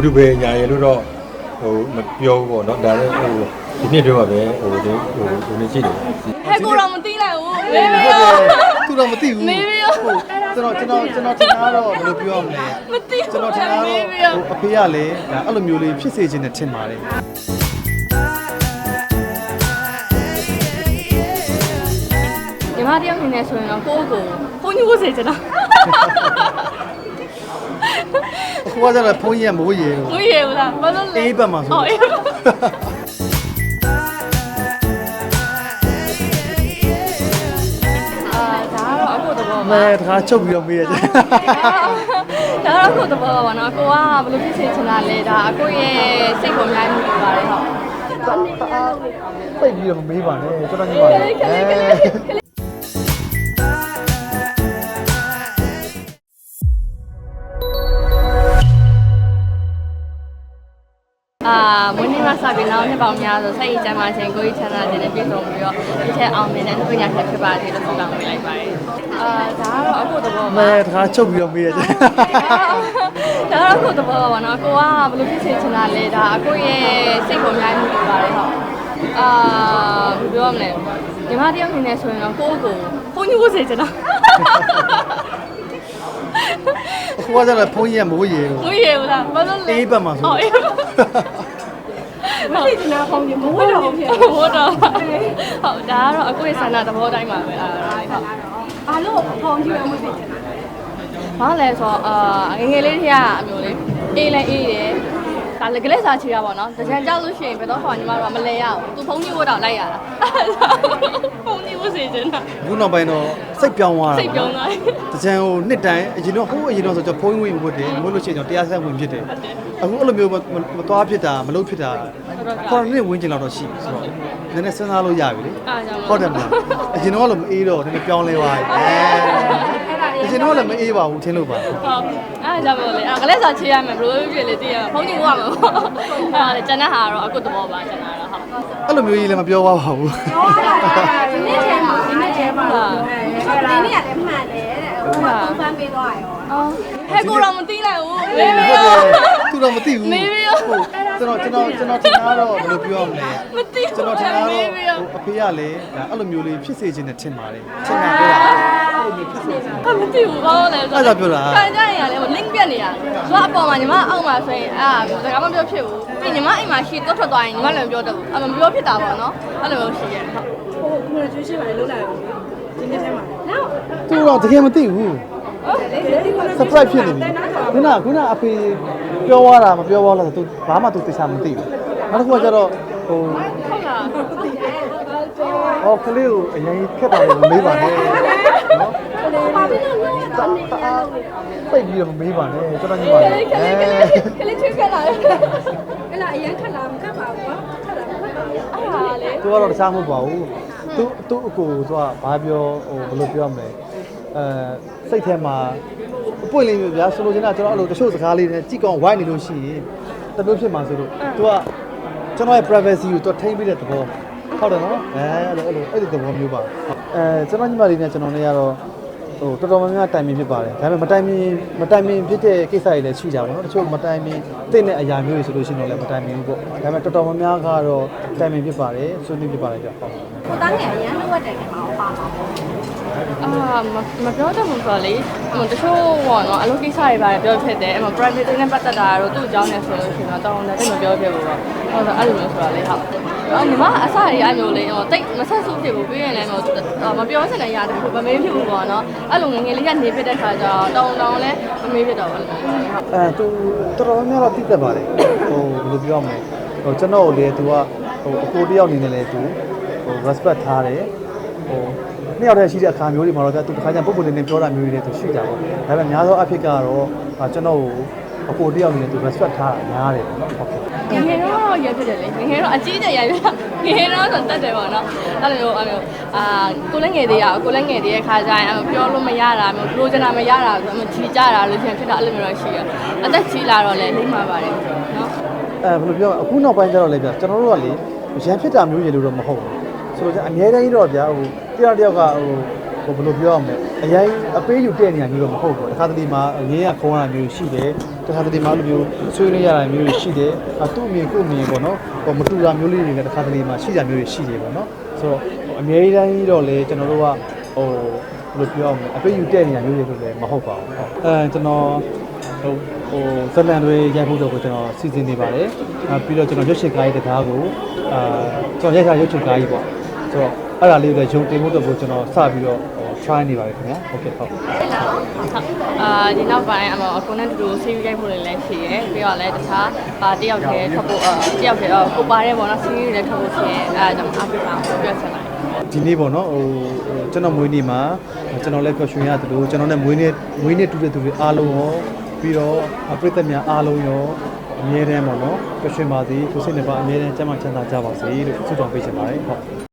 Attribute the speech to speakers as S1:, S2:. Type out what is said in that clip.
S1: ဘယ်သူပဲညာရလို့တော့ဟိုမပြောဘူးပေါ့နော်ဒါလည်းဟိုဒီနေ့တော့ပဲဟိုဒီဟိုဒီနေ့ကြည့်တယ်
S2: ဟဲ့ကိုတော့မသိလိုက်ဘူးမေး
S3: ဟုတ်
S2: မေး
S3: တယ်
S2: ရော
S3: သူတော့မသိဘူး
S2: မေးမေးရော
S3: ဟုတ်ကျွန်တော်ကျွန်တော်ကျွန်တော်ထင်တာတော့ဘယ်လိုပြောရမလဲ
S2: မသိဘူး
S3: ကျွန်တော်ထင်တာတော့
S2: မေးမေးရော
S3: ဟိုအဖေကလည်းဒါအဲ့လိုမျိုးလေးဖြစ်စေခြင်းနဲ့ထင်ပါတယ်
S2: ညီမတယောက်နေနေဆိုရင်တော့ကိုယ့်ကိုဘုန်းကြီးဝတ်စေချင်တာ
S3: အခုကကျတော့ဖုန်းကြီးကမိုးရေလို့
S2: မွေးရဘူးလားဘာလို့လဲ
S3: အေးဘက်မှာဆို
S2: ဟုတ်အေးဘက်အာဒါကတော့အခုတဘောပါ
S3: မဲတခါချုပ်ပြီးတော့မေးရတယ်
S2: ဒါတော့အခုတဘောပါနော်ကိုကဘယ်လိုဖြစ်စေချင်တာလဲဒါအခုရဲ့စိတ်ပေါ်များမှုပြပါတယ်ဟုတ်
S3: ပိတ်ပြီးတော့မမေးပါနဲ့ကျွန်တော်ညီပါလေအဲ
S2: အာ မှာစပြီးနောက်နှစ်ပေါင်းများဆိုစိတ်အကျမ်းမာခြင်းကိုယ်ကြီးချမ်းသာခြင်းနဲ့ပြည့်စုံပြီးတော့ဒီထက်အောင်မြင်တဲ့ပညာရှင်ဖြစ်ပါစေလို့ဆုတောင်းပေးလိုက်ပါတယ်အာဒါကတော့အခုတဘောပါ
S3: မဲတခါချုပ်ပြီးတော့မေးရတယ်
S2: ဒါတော့ကိုတဘောပါနော်ကိုကဘယ်လိုဖြစ်စေချင်တာလဲဒါအခုရဲ့စိတ်ပေါ်များမှုပြပါတယ်ဟုတ်အာဘယ်လိုပြောမလဲညီမတယောက်နေနေဆိုရင်တော့ကိုယ့်ကိုဘုန်းကြီးဝတ်စေချင်တာ
S3: အခုကကျတော့ဖုန်းကြီးကမိုးရေလို့
S2: မွေးရဘူးလားဘာလို့လဲ
S3: အေးဘက်မှာဆို
S2: ဟုတ်အေး မသိချင်တာပေါ့ဒီမဝတ်တော့ဖြစ်ဝတ်တော့ဟုတ်ဒါကတော့အခုရဲ့ဆန္ဒသဘောတိုင်းပါပဲအာဟုတ်
S4: ဘာလို့ဖုန်းကြည့်ရမသိချင်တာ
S2: ဘာလဲဆိုတော့အာငယ်ငယ်လေးတည်းကအမျိုးလေးအေးလဲအေးတယ် ဒါလည်းကလေးစားချီတာပေါ့နော်တကြံကြောက်လို့ရှိရင်ဘယ်တော့မှညီမတို့ကမလဲရအောင်သူဖုန်းကြီးဝတ်တော့လိုက်ရတာဖုန်းကြီးဝတ်စေချင်တာ
S3: အခုနောက်ပိုင်းတော့စိတ်ပြောင်းသွားတာ
S2: စိတ်ပြောင်းသွားတယ်
S3: တကြံဟိုနှစ်တိုင်းအရင်တော့ဟိုးအရင်တော့ဆိုကျွန်တော်ဖုန်းဝင်ဝတ်တယ်မဟုတ်လို့ရှိရင်ကျွန်တော်တရားစက်ဝင်ဖြစ်တယ်အခုအဲ့လိုမျိုးမမသွားဖြစ်တာမလုပ်ဖြစ်တာခေါ်နှစ်ဝင်ကျင်လောက်တော့ရှိပြီဆိုတော့နည်းနည်းစဉ်းစားလို့ရပြီလေ
S2: အားကြောင့်
S3: ဟုတ်တယ်မလားအရင်တော့လည်းမအေးတော့နည်းနည်းပြောင်းလဲသွားပြီအဲ အရင်တော့လည်းမအေးပါဘူးထင်လို့ပါ
S2: ဟုတ်အားကြောင့်မလို့လေအဲ့ကလေးစားချေရမယ်ဘလို့ဖြစ်လေတည်ရဖုန်းကြီးဝတ်မှာပေါ့အဲ့ဒါလေကျန်တဲ့ဟာကတော့အခုသဘောပါကျန်တာတော့ဟုတ်
S3: အဲ့လိုမျိုးကြီးလည်းမပြောပါဘူး
S4: ပြောရတာဒီနေ့ထဲမှာဒီနေ့ထဲမှာဒီနေ့ကလည်းမှန်တယ်တဲ့ဟိုကပုံပန်းပေးသွားရော
S2: အော်ဟဲ့ကိုတော့မသိလိုက်ဘူးမေးမေး
S3: ဟုတ်
S2: ရော
S3: တယ်သူတော့မသိဘူး
S2: မေးမေးရော
S3: ဟုတ်ကျွန်တော်ကျွန်တော်ကျွန်တော်ထင်တာတော့ဘယ်လိုပြောရမလဲ
S2: မသိ
S3: ကျွန်တော်ထင်တာတော့
S2: မေးမေးရော
S3: ဟိုအဖေကလည်းဒါအဲ့လိုမျိုးလေးဖြစ်စေခြင်းနဲ့ထင်ပါတယ်ထင်တာပြောတာ အဲ့လိုမျိုးဖြစ်စေခြင်း
S2: အမသိဘူးဘာလို့လဲ
S3: အဲ့ဒါပြောတာ
S2: ခံကြရင်လည်း link ပြတ်နေရတယ်သူကအပေါ်မှာညီမအောက်မှာဆိုရင်အာစကားမပြောဖြစ်ဘူးပြီးညီမအိမ်မှာရှိတော့ထွက်သွားရင်ညီမလည်းမပြောတတ်ဘူးအမပြောဖြစ်တာပေါ့နော်အဲ့လိုမျိုးရှိရတယ်ဟုတ်
S4: ဟိုကွန်ဂရက်ချွေးရှိပါလေလုံးလိုက်ဘူးဒီနေ့ထဲမှာနောက်
S3: သူတော့တကယ်မသိဘူး
S4: ဒီကွန်ဂရက်
S3: surprise ဖြစ်နေပြီခုနကခုနအဖေပြောသွားတာမပြောသွားလားဆိုသူဘာမှသူသိချာမသိဘူးနောက်တစ်ခုကကျတော့ဟို
S2: ဟုတ်လား
S3: ဟောကလေးကိုအရင်ခက်တာလည်းမမေးပါနဲ့နော်
S4: ပါပြီးတော့လုံးတော့နေရ
S3: ပိတ်ပြီးတော့မမေးပါနဲ့ကျွန်တော်ညီပါလေ
S2: ကလေးကလေးကလေးချွေးခက်လာတယ်
S4: အဲ့လားအရင်ခက်လာမခက်ပါဘူးကွာခက်လာမခက်ပါဘူး
S2: အဲ့ဟာလေ
S3: သူကတော့တခြားမဟုတ်ပါဘူးသူသူ့အကိုသူကဘာပြောဟိုဘယ်လိုပြောမလဲအဲစိတ်ထဲမှာအပွင့်လေးမျိုးဗျာဆိုလိုချင်တာကျွန်တော်အဲ့လိုတချို့စကားလေးနဲ့ကြည့်ကောင်းဝိုင်းနေလို့ရှိရင်တမျိုးဖြစ်မှာဆိုလို့သူကကျွန်တော်ရဲ့ privacy ကိုသူထိမ့်ပြီးတဲ့သဘောဟုတ်တယ်နော်အဲအဲ့လိုအဲ့လိုအဲ့ဒီသဘောမျိုးပါအဲကျွန်တော်ညီမလေးနဲ့ကျွန်တော်နဲ့ကတော့ ဟိုတော်တော်များများတိုင်ပင်ဖြစ်ပါတယ်ဒါပေမဲ့မတိုင်ပင်မတိုင်ပင်ဖြစ်တဲ့ကိစ္စတွေလည်းရှိကြပါတော့တချို့မတိုင်ပင်သိတဲ့အရာမျိုးတွေဆိုလို့ရှိရင်တော့လည်းမတိုင်ပင်ဘူးပေါ့ဒါပေမဲ့တော်တော်များများကတော့တိုင်ပင်ဖြစ်ပါတယ်ဆွေးနွေးဖြစ်ပါတယ်ကြောက်ဟုတ်
S4: ကိုတန်းငယ်အရင်လုံးဝတယ်နေမှာပါပါပေါ့
S2: အာမပြောတတ်ဘူးဆိုတော့လေဟိုတချို့ပေါ့နော်အလုပ်ကိစ္စတွေပါတယ်ပြောဖြစ်တယ်အဲ့မှာ private နဲ့ပတ်သက်တာတော့သူ့အကြောင်းနဲ့ဆိုလို့ရှိရင်တော့တောင်းတယ်တိတ်မပြောဖြစ်ဘူးပေါ့ဟုတ်တော့အဲ့လိုမျိုးဆိုတော့လေဟုတ်အော်ညီမအစတွေအဲ့လိုလေဟိုတိတ်မဆက်စုဖြစ်ဘူးပြီးရင်လည်းဟိုမပြောစင်တဲ့ຢာတခုမမေးဖြစ်ဘူးပေါ့နော်အဲ့လိုငငယ်လေးကနေဖြစ်တဲ့ခါကျတော့တောင်းတောင်းလည်းမမေးဖြစ်တော့ဘူးဟုတ်
S3: အဲသူတော်တော်များများတော့သိတတ်ပါတယ်ဟိုဘယ်လိုပြောမလဲဟိုကျွန်တော်ကိုလေသူကဟိုအကိုတယောက်အနေနဲ့လေသူ ဟို respect ထားတယ်ဟိုနှစ်ယောက်တည်းရှိတဲ့အခါမျိုးတွေမှာတော့သူတစ်ခါကျပုဂ္ဂိုလ်တွေနဲ့ပြောတာမျိုးတွေလည်းသူရှိကြပါဘူးဒါပေမဲ့များသောအားဖြင့်ကတော့ကျွန်တော်ကိုအကိုတယောက်အနေနဲ့သူ respect ထားတာများတယ်ပေါ့နော်ဟုတ်ကဲ့
S2: ငငယ်တော့ရဖြစ်တယ်လေငငယ်တော့အကြီးကျယ်ရပြငငယ်တော့ဆိုတတ်တယ်ပေါ့နော်အဲ့လိုအဲ့လိုအာကိုလည်းငယ်သေးရအောင်ကိုလည်းငယ်သေးတဲ့ခါကျရင်ပြောလို့မရတာမျိုးလိုချင်တာမရတာဆိုတော့ချီကြတာလို့ရှင်ဖြစ်တာအဲ့လိုမျိုးတော့ရှိရအသက်ကြီးလာတော့လည်းလိမ့်မှာပါတယ်နော်
S3: အဲဘယ်လိုပြောအခုနောက်ပိုင်းကျတော့လေဗျကျွန်တော်တို့ကလေရန်ဖြစ်တာမျိုးရေလို့တော့မဟုတ်ဘူး ဆိုတော့အများတိုင်းတော့ဗျာဟိုတယောက်တယောက်ကဟိုဟိုဘယ်လိုပြောရမလဲအရင်အပေးယူတဲ့နေရာမျိုးတော့မဟုတ်ဘူးတခါတလေမှာရင်းရခုံးရမျိုးရှိတယ်တခါတလေမှာအဲ့လိုမျိုးဆွေးနွေးရတာမျိုးတွေရှိတယ်အတူအမြင်ကိုယ်မြင်ပေါ့နော်ဟိုမတူတာမျိုးလေးတွေလည်းတခါတလေမှာရှိကြမျိုးတွေရှိတယ်ပေါ့နော်ဆိုတော့အများကြီးတိုင်းတော့လေကျွန်တော်တို့ကဟိုဘယ်လိုပြောရမလဲအပေးယူတဲ့နေရာမျိုးတွေလို့လည်းမဟုတ်ပါဘူးဟုတ်အဲကျွန်တော်ဟိုဟိုဇလန်တွေရိုက်ဖို့တော့ကိုကျွန်တော်စီစဉ်နေပါတယ်အဲပြီးတော့ကျွန်တော်ရွှေရှင်ကားရေးတကားကိုအာကျွန်တော်ရိုက်တာရွှေရှင်ကားကြီးပေါ့ ဆိုတော့အဲ့ဒါလေးကိုလည်းယုံတင်ဖို့တော့ကိုကျွန်တော်စပြီးတော့ဟို try နေပါတယ်ခင်ဗျာဟုတ်ကဲ့ဟုတ်
S2: အာဒီနောက်ပိုင်းအမအကုန်းနဲ့တူတူဆေးရိုက်ဖို့လည်းရှိရဲပြီးတော့လည်းတခြားအာတယောက်တည်းထပ်ဖို့အာတယောက်တည်းကိုပါတယ်ပေါ့နော်ဆေးတွေလည်းထပ်ဖို့ရှိရဲအဲဒါကြောင့်အားပေးပါအောင်ပြောချင်ပါတယ်
S3: ဒီနေ့ပေါ့နော်ဟိုဟိုကျွန်တော်မွေးနေ့မှာကျွန်တော်လည်းပျော်ရွှင်ရတယ်လို့ကျွန်တော်နဲ့မွေးနေ့မွေးနေ့တူတဲ့သူတွေအားလုံးရောပြီးတော့ပရိသတ်များအားလုံးရောအမြဲတမ်းပေါ့နော်ပျော်ရွှင်ပါစေကိုယ်စိတ်နှစ်ပါအမြဲတမ်းကျန်းမာချမ်းသာကြပါစေလို့ဆုတောင်းပေးချင်ပါတယ်ဟုတ်